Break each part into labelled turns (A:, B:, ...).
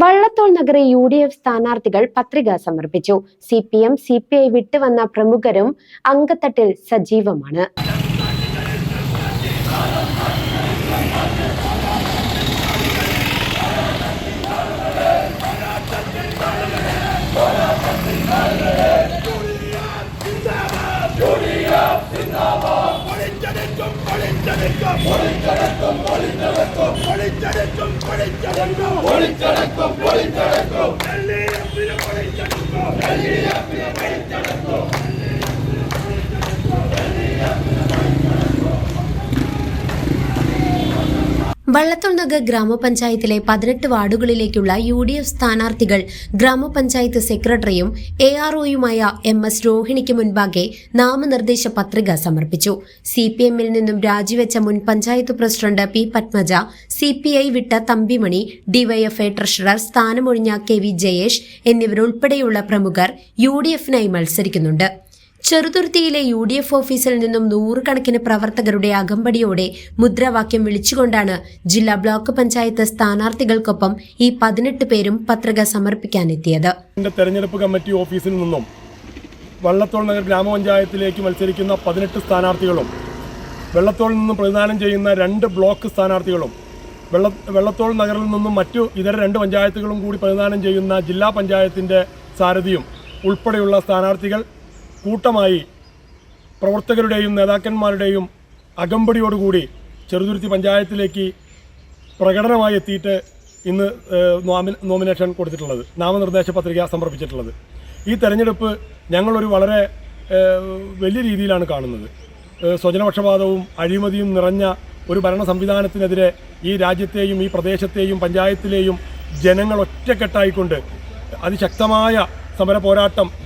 A: Vallathol നഗറി U D F സ്ഥാനാർത്ഥികൾ പത്രിക സമർപ്പിച്ചു. C P M C P I വിട്ടുവന്ന പ്രമുഖരും അങ്കത്തട്ടിൽ സജീവമാണ്. ஒளித்தடக்கம் ஒளித்தடக்கம் ஒளித்தடக்கம் ஒளித்தடக்கம் ஒளித்தடக்கம் ஒளித்தடக்கம் നഗർ ഗ്രാമപഞ്ചായത്തിലെ പതിനെട്ട് വാർഡുകളിലേക്കുള്ള യു ഡി എഫ് സ്ഥാനാർത്ഥികൾ ഗ്രാമപഞ്ചായത്ത് സെക്രട്ടറിയും എ ആർ ഒയുമായ എം എസ് രോഹിണിക്ക് മുൻപാകെ നാമനിർദ്ദേശ പത്രിക സമർപ്പിച്ചു. സി പി എമ്മിൽ നിന്നും രാജിവെച്ച മുൻ panchayat president P Padmaja C P I വിട്ട തമ്പിമണി ഡിവൈഎഫ്ഐ ട്രഷറർ സ്ഥാനമൊഴിഞ്ഞ കെ വി ജയേഷ് എന്നിവരുൾപ്പെടെയുള്ള പ്രമുഖർ യു ഡി എഫിനായി മത്സരിക്കുന്നുണ്ട്. ചെറുതുരുത്തിയിലെ യു ഡി എഫ് ഓഫീസിൽ നിന്നും നൂറുകണക്കിന് പ്രവർത്തകരുടെ അകമ്പടിയോടെ മുദ്രാവാക്യം വിളിച്ചുകൊണ്ടാണ് ജില്ലാ ബ്ലോക്ക് പഞ്ചായത്ത് സ്ഥാനാർത്ഥികൾക്കൊപ്പം ഈ പതിനെട്ട് പേരും പത്രിക സമർപ്പിക്കാനെത്തിയത്.
B: തെരഞ്ഞെടുപ്പ് കമ്മിറ്റി ഓഫീസിൽ നിന്നും വള്ളത്തോൾ നഗർ ഗ്രാമപഞ്ചായത്തിലേക്ക് മത്സരിക്കുന്ന പതിനെട്ട് സ്ഥാനാർത്ഥികളും വെള്ളത്തോളിൽ നിന്നും പ്രതിദാനം ചെയ്യുന്ന രണ്ട് ബ്ലോക്ക് സ്ഥാനാർത്ഥികളും വെള്ള വെള്ളത്തോൾ നഗറിൽ നിന്നും മറ്റു ഇതര രണ്ട് പഞ്ചായത്തുകളും കൂടി പ്രതിദാനം ചെയ്യുന്ന ജില്ലാ പഞ്ചായത്തിന്റെ സാരഥിയും ഉൾപ്പെടെയുള്ള സ്ഥാനാർത്ഥികൾ കൂട്ടമായി പ്രവർത്തകരുടെയും നേതാക്കന്മാരുടെയും അകമ്പടിയോടുകൂടി ചെറുതുരുത്തി പഞ്ചായത്തിലേക്ക് പ്രകടനമായി എത്തിയിട്ട് ഇന്ന് നോമി- നോമിനേഷൻ കൊടുത്തിട്ടുള്ളത് നാമനിർദ്ദേശ പത്രിക സമർപ്പിച്ചിട്ടുള്ളത്. ഈ തെരഞ്ഞെടുപ്പ് ഞങ്ങളൊരു വളരെ വലിയ രീതിയിലാണ് കാണുന്നത്. സ്വജനപക്ഷപാതവും അഴിമതിയും നിറഞ്ഞ ഒരു ഭരണ സംവിധാനത്തിനെതിരെ ഈ രാജ്യത്തെയും ഈ പ്രദേശത്തെയും പഞ്ചായത്തിലെയും ജനങ്ങൾ ഒറ്റക്കെട്ടായിക്കൊണ്ട് അതിശക്തമായ സമര പോരാട്ടം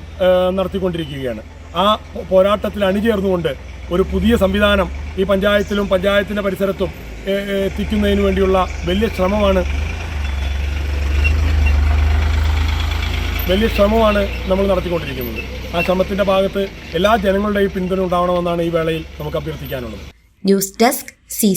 B: നടത്തിക്കൊണ്ടിരിക്കുകയാണ്. ആ പോരാട്ടത്തിൽ അണിചേർന്നുകൊണ്ട് ഒരു പുതിയ സംവിധാനം ഈ പഞ്ചായത്തിലും പഞ്ചായത്തിന്റെ പരിസരത്തും എത്തിക്കുന്നതിന് വേണ്ടിയുള്ള വലിയ ശ്രമമാണ് വലിയ ശ്രമമാണ് നമ്മൾ നടത്തിക്കൊണ്ടിരിക്കുന്നത്. ആ ശ്രമത്തിന്റെ ഭാഗത്ത് എല്ലാ ജനങ്ങളുടെയും പിന്തുണ ഉണ്ടാവണമെന്നാണ് ഈ വേളയിൽ നമുക്ക് അഭ്യർത്ഥിക്കാനുള്ളത്.
A: News desk C